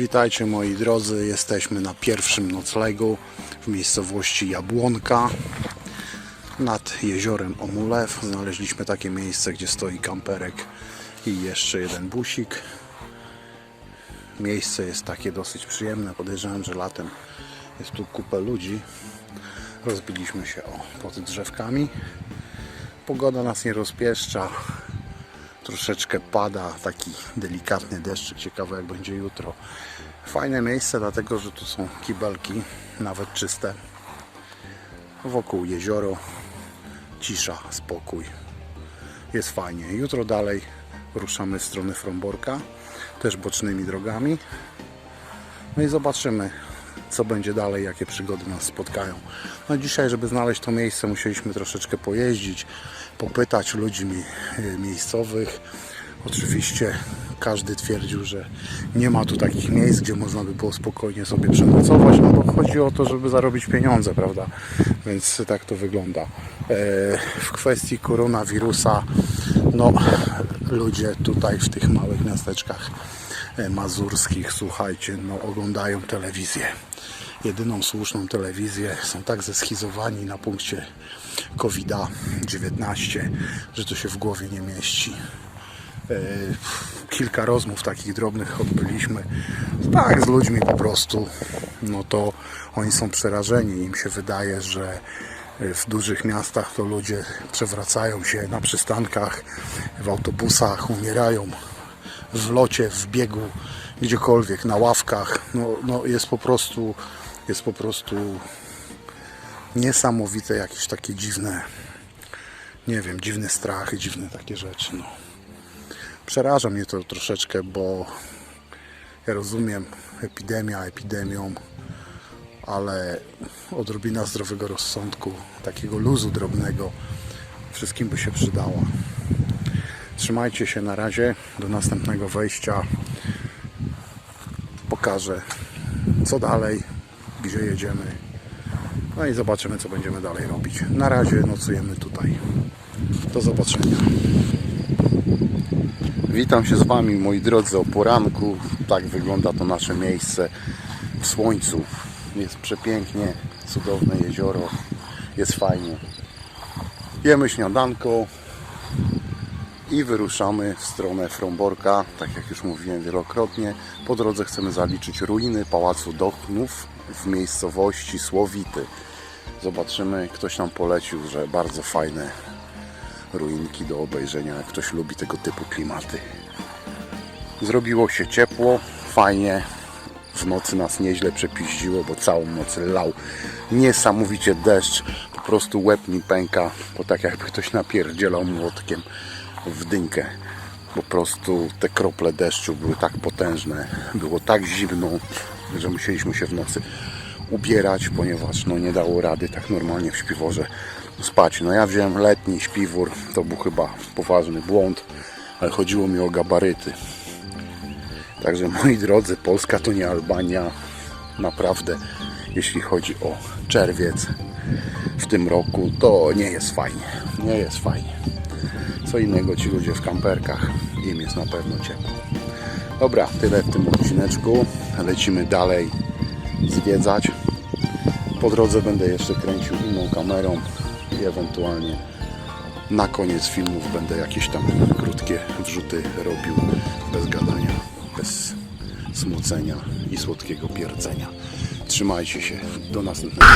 Witajcie moi drodzy, jesteśmy na pierwszym noclegu w miejscowości Jabłonka nad jeziorem Omulew. Znaleźliśmy takie miejsce, gdzie stoi kamperek i jeszcze jeden busik. Miejsce jest takie dosyć przyjemne, podejrzewam, że latem jest tu kupę ludzi. Rozbiliśmy się o, pod drzewkami. Pogoda nas nie rozpieszcza, troszeczkę pada, taki delikatny deszczyk, ciekawe jak będzie jutro. Fajne miejsce, dlatego że tu są kibelki, nawet czyste. Wokół jezioro, cisza, spokój. Jest fajnie. Jutro dalej ruszamy w stronę Fromborka, też bocznymi drogami. No i zobaczymy, co będzie dalej, jakie przygody nas spotkają. No dzisiaj, żeby znaleźć to miejsce, musieliśmy troszeczkę pojeździć, popytać ludzi y, miejscowych. Oczywiście każdy twierdził, że nie ma tu takich miejsc, gdzie można by było spokojnie sobie przenocować, no bo chodzi o to, żeby zarobić pieniądze, prawda? Więc tak to wygląda. E, W kwestii koronawirusa, no ludzie tutaj w tych małych miasteczkach mazurskich, słuchajcie, no oglądają telewizję. Jedyną słuszną telewizję. Są tak zeschizowani na punkcie COVID-19, że to się w głowie nie mieści. E, Kilka rozmów takich drobnych odbyliśmy. Tak, z ludźmi po prostu. No to oni są przerażeni. Im się wydaje, że w dużych miastach to ludzie przewracają się na przystankach, w autobusach, umierają w locie, w biegu, gdziekolwiek, na ławkach. No, no jest po prostu, jest po prostu niesamowite, jakieś takie dziwne, nie wiem, dziwny strach i dziwne takie rzeczy. No. Przeraża mnie to troszeczkę, bo ja rozumiem epidemia epidemią, ale odrobina zdrowego rozsądku, takiego luzu drobnego, wszystkim by się przydała. Trzymajcie się na razie. Do następnego wejścia pokażę co dalej, gdzie jedziemy. No i zobaczymy, co będziemy dalej robić. Na razie nocujemy tutaj. Do zobaczenia. Witam się z Wami, moi drodzy, o poranku. Tak wygląda to nasze miejsce w słońcu. Jest przepięknie, cudowne jezioro, jest fajnie. Jemy śniadanko, i wyruszamy w stronę Fromborka, tak jak już mówiłem wielokrotnie. Po drodze chcemy zaliczyć ruiny Pałacu Dochnów w miejscowości Słowity. Zobaczymy, ktoś nam polecił, że bardzo fajne ruinki do obejrzenia, jak ktoś lubi tego typu klimaty. Zrobiło się ciepło, fajnie. W nocy nas nieźle przepiździło, bo całą noc lał niesamowicie deszcz. Po prostu łeb mi pęka, bo tak jakby ktoś napierdzielał młotkiem w dynkę. Po prostu te krople deszczu były tak potężne, było tak zimno, że musieliśmy się w nocy ubierać, ponieważ no, nie dało rady tak normalnie w śpiworze spać. No ja wziąłem letni śpiwór, to był chyba poważny błąd, ale chodziło mi o gabaryty. Także moi drodzy, Polska to nie Albania. Naprawdę, jeśli chodzi o czerwiec w tym roku, to nie jest fajnie. Nie jest fajnie. Co innego ci ludzie w kamperkach, im jest na pewno ciepło. Dobra, tyle w tym odcineczku. Lecimy dalej zwiedzać. Po drodze będę jeszcze kręcił inną kamerą i ewentualnie na koniec filmów będę jakieś tam krótkie wrzuty robił bez gadania, bez smucenia i słodkiego pierdzenia. Trzymajcie się. Do następnego.